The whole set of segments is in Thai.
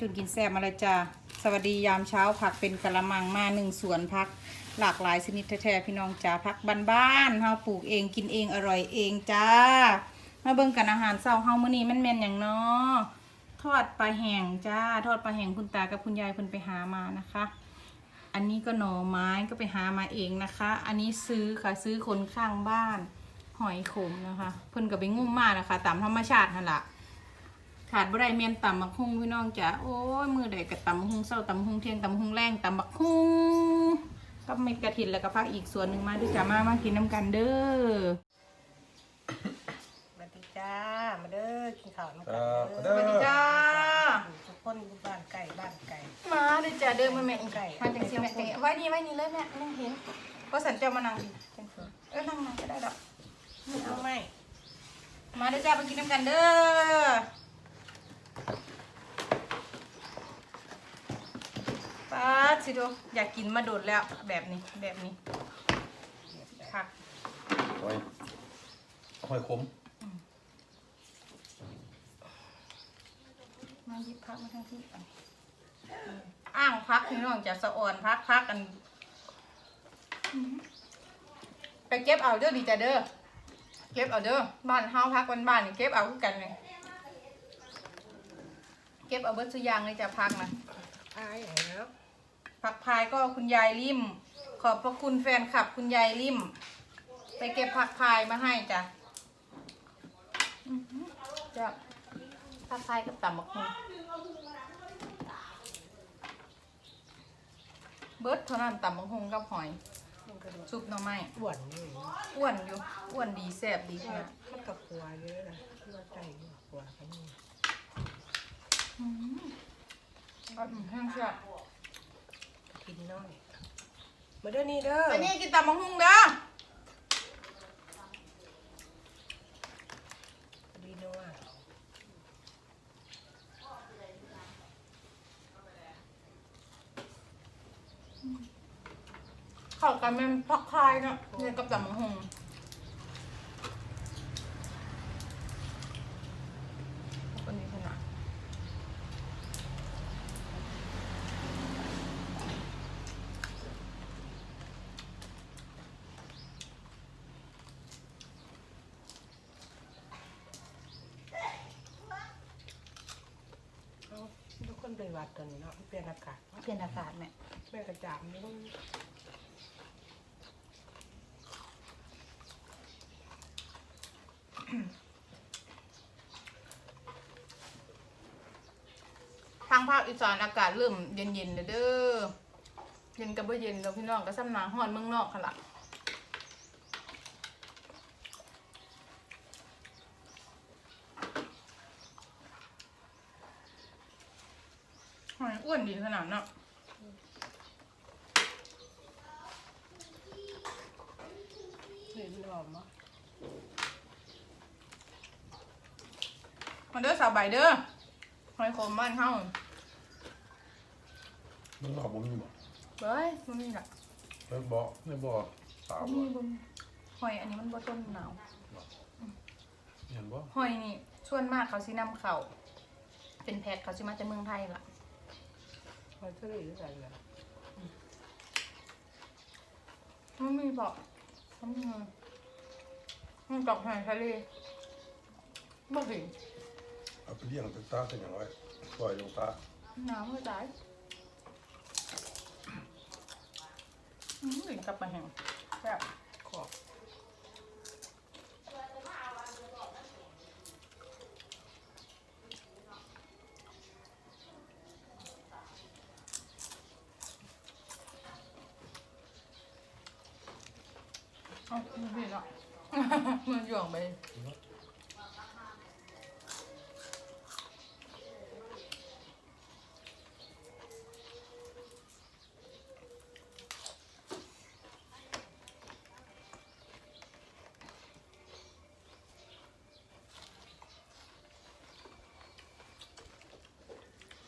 จุนกินแซ่บมาลยจ้าสวัสดียามเช้าผักเป็นกะละมังมาหนึ่งสวนผัก หลากหลายชนิดแท้ๆพี่น้องจ้าผักบ้านๆเฮาปลูกเองกินเองอร่อยเองจ้ามาเบิ่งกันอาหารเช้าเฮามื้อนี้มันแม่นหยังเนาะทอดปลาแห้งจ้าทอดปลาแห้งคุณตากับคุณยายเพิ่นไปหามานะคะ อันนี้ก็หน่อไม้ก็ไปหามาเองนะคะ อันนี้ซื้อค่ะซื้อคนข้างบ้าน หอยขมนะคะ เพิ่นก็ไปงุ่มมานะคะ ตามธรรมชาตินั่นแหละ ขาดบ่ได้เมียนตำบักฮุ่งพี่น้องจ้ะโอ้ยมือใดก็ตำบักฮุ่งเศร้าตำบักฮุ่งเที่ยงตำบักฮุ่งแรงตำบักฮุ่งก็เม็ดกระถินแล้วก็พักอีกส่วนหนึ่งมาด้วยจ้ามามากินน้ำกันเด้อมาดีจ้ามาเด้อกินข้าวมาครัเด้บสวัสดีจ้าทุกคนอยู่บ้านไก่บ้านไก่มาด้วยจ้าเด้อมาแม่ไก่มาจังสิแม่ไว้นี่ไว้นี่เลยแม่นั่งเห็นก็สันเจ้ามานั่งดิจังสิเออนั่งนั่งก็ได้ดอกไม่เอาไม่มาด้วยจ้าไปกินน้ำกันเด้อ ป้าดสิโดอยากกินมาโดดแล้วแบบนี้แบบนี้ผักหอยหอยขมมาหยิบพักมาทั้งที่อันอ้างพักพี่น้องจะสะอ่อนพักพักกัน ไปเก็บเอาเด้อดีจ้ะเด้อเก็บเอาเด้อบ้านเฮาพักวันบ้านนี่เก็บเอาคือกันเลย เก็บเอาเบิดสุอยางเลยจ้ะพักนะอายแล้วผักพายก็คุณยายริม ขอบพระคุณแฟนคลับคุณยายริม ไปเก็บผักพายมาให้จ้ะอื้อหือจ้ะผักพายกับตำบักหุ่งเบิร์ดเท่านั้นตำบักหุ่งกับหอยมันกระโดดซุปหน่อไม้อ้วนอยู่อ้วนอยู่อ้วนดีแซ่บดีขนาด มันกับขัวเยอะนะที่ว่าไก่อยู่ขัวกันนี่ อะอืมแห้งแซ่บกินน้อย มาเด้อนี่เด้ออันนี้กินตำบักหุ่งเด้อดีนัวเข้ากันเป็นผักพายเนาะเนี่ยกับตำบักหุ่งคนนี้ขนาด เอาทุกคนไป วัดตอนนี้เนาะเปลี่ยนอากาศเปลี่ยนอากาศแม่แม่กระจามนี่ต้องทางภาคอีสานอากาศเริ่มเย็นๆแล้วเด้อเย็นกับบ่เย็นเราพี่น้องก็ซ้ำหนาฮ้อนเมืองนอกค่ะล่ะหอยอ้วน ดีขนาดเนาะเห็นหอมมั้มันเด้อสาวใบเด้อหอยโคมบ้านเฮามันหลอกผมอยู่บ่เบ้ยมันมีหลักแล้วบ่ไม่บ่สาวมีบ่บุญหอยอันนี้มันบ่ต้นหนาวเห็นบ่หอยนี่ส่วนมากเขาสินำเข้าเป็นแพ็คเขาสิมาจากเมืองไทยล่ะ มันทะเลหรือไงล่ะมันมีบอกมันมีมันกอกหอยทะเลบ่ถึงเอาไปเลี้ยงตาเป็นอย่างไรปล่อยลงตาหนาวไม่ตายอืมถึงกลับมาแห้งแซ่บขอบ เอ้ามันผิดอะ มันหย่วงไป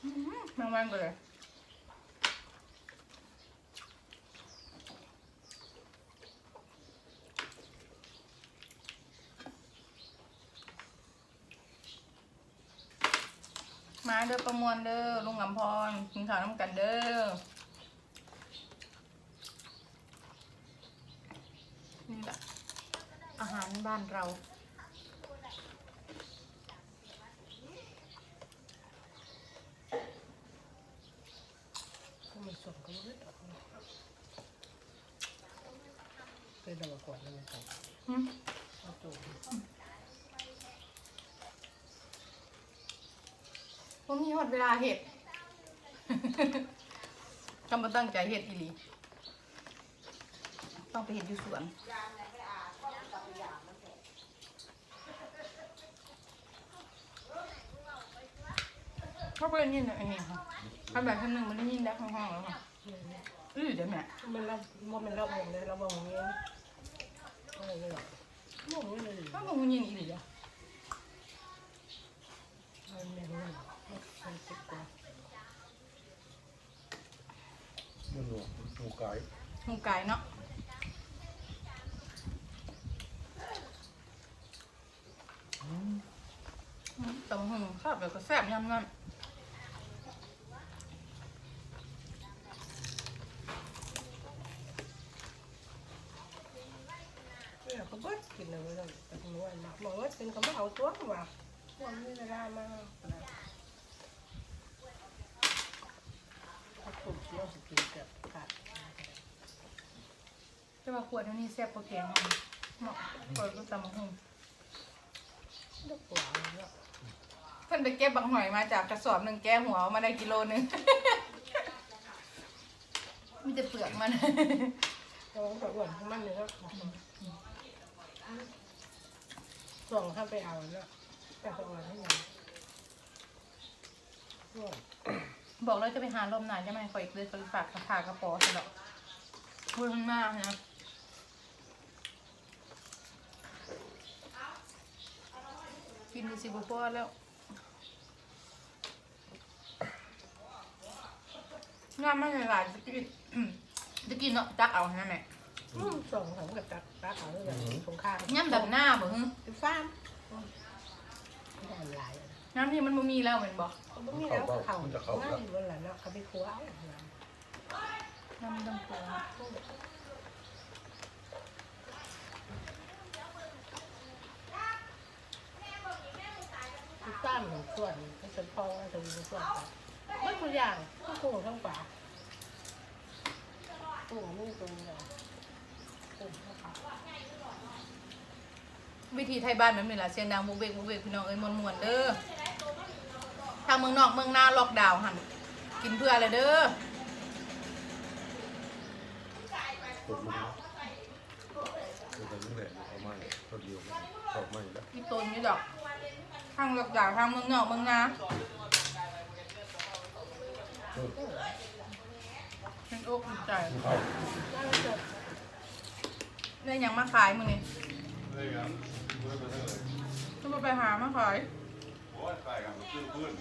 อืมแมงวันไปเลย เด้อประมวลเด้อลุงลำพรกินข้าวน้ำกันเด้อนี่แหละอาหารบ้านเรา ก็มันสมก็ไม่ได้เป็นดอกก่อนนั่นเอง อืม เอาตัว ผ มมีหมดเวลาเห็ดกำลังตั้งใจเห็ดอีหลีต้องไปเห็ดอยู่สวนเขาเป็นยินอันนี้ค่ะทำแบบคำหนึ่งมันได้ยินแล้วห้องๆแล้วค่ะอื้อเดี๋ยวแม่มันเรามันเราบอกเลยเราบอกอย่างนี้อะไรเนี่ยบอกอย่างนี้เลยถ้าบอกมันยินอีหลีอะ มันแม่งมันมันติดกว่า มัน หนูหนูไก่หูไก่เนาะตำหงข้าวแบบก็แซ่บยำนั่นเนี่ยเขาเบิดกินเลยไม่ต้องแต่หนูว่าหนักบอกว่าเป็นเขาไม่เอาตัวว่ะวันนี้เวลามากเขาตุ่มเที่ยวสกินเกือบขาด จะมาขวดอันนี้แซ่บกว่าแกงอะเหมาะเปิดก็ตำหงดอกกว่าเนี่ยเพิ่นไปเก็บบังหอยมาจากกระสอบหนึ่งแก้หัวเอามาได้กิโลหนึง มีแต่เปลือกมันเราต้องแบบว่ามันเนี่ยก็ส่งเข้าไปเอาแล้วแต่ส่งมาให้ยังบอกแล้วจะไปหาลมหนานจะไม่คอยเลยคอยฝากกระถากระป๋อสิหรอกพูดข้างหน้านะ กินดูสิบุพอแล้วงานไม่หลายๆจะกินจะกินเนาะจักเอาใช่ไหมส่งถังกับตักตักเอาเลยสงครามย่ำดับหน้าบ่ฮึเป็นฟาร์มไม่ได้หลายน้ำที่มันบ่มีแล้วเหมือนบอกเขาไม่มีแล้วเขาง่ายอยู่บนหลังเนาะเขาไปครัวเอาน้ำดำตัวทุ กตั้มหนึ่งส่วนก็จะพอจะมีส่วนไม่ตัวอย่างก็คงทั้งป่าตัวไม่ตรงเลยตรงทั้งป่าวิธีไทยบ้านแบบนี้ล่ะเสียงดังบุกเบกบุกเบกพี่น้องเอ้ยมวนมวนๆเด้อทางเมืองนอกเมืองหน้าล็อกดาวน์หันกินเพื่ออะไรเด้อกดมันนะกดมันนี่แหละเอาไม้ตัวเดียวชอบไม้แล้วพี่ตนนี่ดอกทางล็อกดาวน์ทางเมืองนอกเมืองหน้าเป็นอกอุ่นใจเข้าน่าจะได้หยังมาขายมึงนี่ได้ครับเพื่อนมาเท่าไหร่จะมาไปหามาขายโอ้ยขายกันซื้อพื้น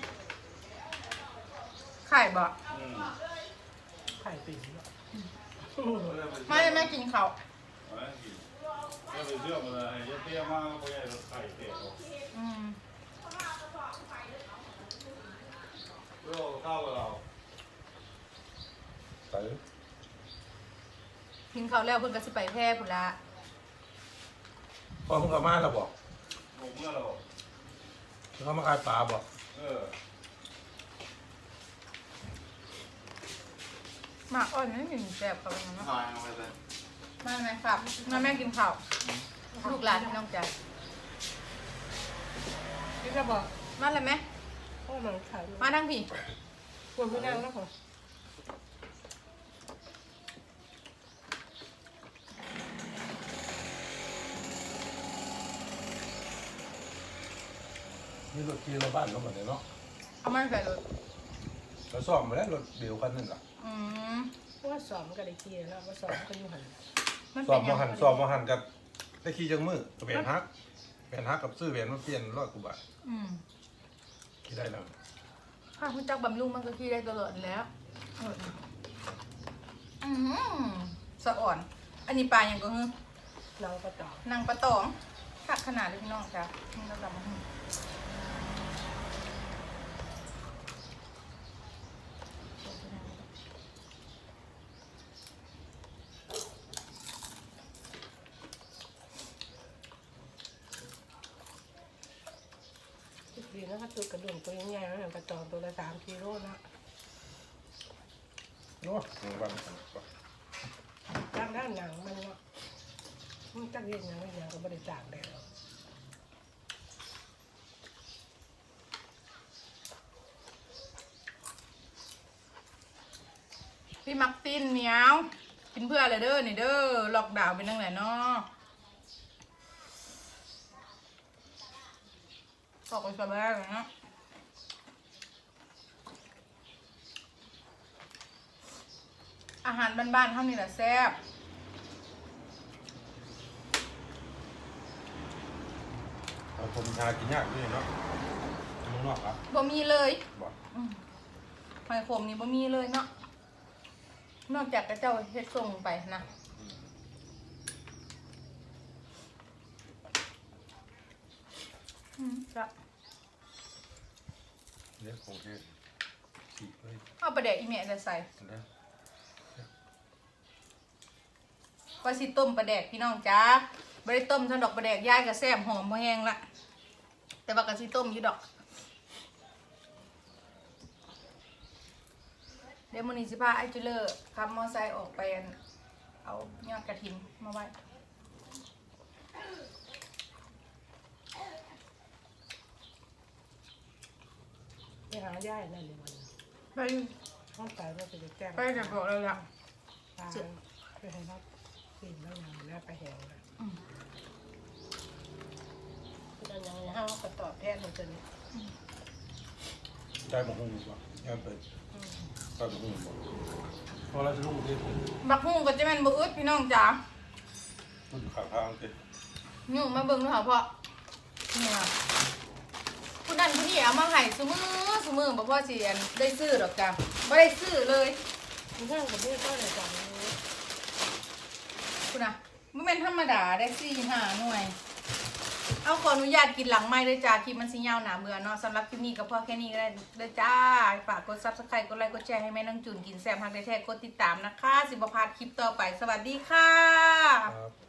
ขายบ่อืมไข่ปีกไม่ได้แม่กินเขาวเอาไว้กินก็ไปเชื่อมาเลยยะเตี้ยมากก็ใหญ่รถไข่เตะออก อืม เพื่อเอาข้าวกับเราไก่กินเขาวแล้วเพิ่นก็สิไปแพร่พุ่นละพ่อมึงเอามาแล้วบอกหกเมื่อเราเขามาขายปลาบอกเออหมากอ่อนนี่กินแซ่บเขาเป็นไงเนาะขายเอาไปเลยมาไหมครับมาแม่กินข้าวลูกหลานพี่น้องจ๋าพี่ก็บอก มาเลยไหมว่ามันขายมาทั้งพี่ควรไม่นั่งนะผมนี่รถที่เราบ้านเขาหมดเลยเนาะเอามาใส่รถเราซ่อมมาแล้วรถเดียวกันนั่นแหละอืมเพราะว่าสอบมันก็ได้เกียร์แล้วว่าสอบก็อยู่หันมันซ่เป็อนมยัมางหันซ่อมมาหันกับได้ขี่จังมือกับแหวนฮักแหวนฮักกับซื้อแหวนมาเปลี่ยนร้อยกว่าบาทอืม ขี่ได้แล้วข้าวคุณจักบำรุงมันก็ขี้ได้ตลอดแล้วเอออืมสะอ่อน อันนี้ปลาอย่างก็ฮึเราก็ต่อนางปลาตองขักขนาดเลยพี่น้องจ้ะนี่เราดำมาฮึ คือกระดุมตัวใหญ่ๆแล้วกระจองตัวละสามกิโลนะโอ้ยวันด้านด้านหนังมันเนาะมันจักเรียนหยังไม่หยังก็ไม่ได้จากแดดหรอกพี่มักตินเหมียวกินเพื่ออะไรเด้อนี่เด้อล็อกดาวน์เป็นตั้งไหนเนาะ ตอกไปสบายเลยเนาะอาหารบ้านๆเท่านี้แหละแซ่บผมชากินยากด้วยเนาะข้างนอกครับบ่มีเลยบอกหอยขมนี่บ่มีเลยเนาะนอกจากกระเจ้าเฮ็ดส่งไปนะอืม จ้ะเนี่ยคงแค่ฉีกเลยเอาประเดี๋ยวอีเมลจะใส่นะก็สิต้มปลาแดกพี่น้องจ้าบ่ได้ต้มซะดอกปลาแดกย่ายก็แซ่บหอมบ่แห้งละแต่ว่าก็สิต้มอยู่ดอก เดี๋ยวมื้อนี้สิพาไอ้จุเลอร์ขับมอไซค์ออกไปอันเอายอดกระถินมาไว้ ไปหา ย่ายนั่นเลยมันไปห้องตายมันจะได้แจ้งไปจะบอกเลยล่ะตายไปให้รับกินแล้วยังแล้วไปแหงเลยอืมคืออันยังห้างก็ตอบแทนมันจนได้มาหุ้งบ่แค่เป็นได้มาหุ้งบ่พอเราจะลูกที่ผมบักฮุ่งก็จะแม่นบ่อึดพี่น้องจ๋ามันขาทางเต็มอยู่มาเบิ่งดูค่ะพ่อนี่ค่ะ ผู้นั้นผู้นี้เอามาให้ซุมือซุมือบ่พ่อสิอันได้ซื้อดอกจ้ะบ่ได้ซื้อเลยมันห้างกับพี่ก็เลยจังคุณน่ะบ่แม่นธรรมดาได้4 5หน่วย เอาขออนุญาตกินหลังไม้ด้วยจ้าคลิปมันสิยาวหนาเบื่อเนาะสำหรับคลิปนี้ก็พอแค่นี้ก็ได้เด้อจ้า ฝากกด Subscribe กดไลค์กดแชร์ให้แม่น้องจุนกินแซ่บฮักได้แท้กดติดตามนะคะ สิบ่พาดคลิปต่อไปสวัสดีค่ะค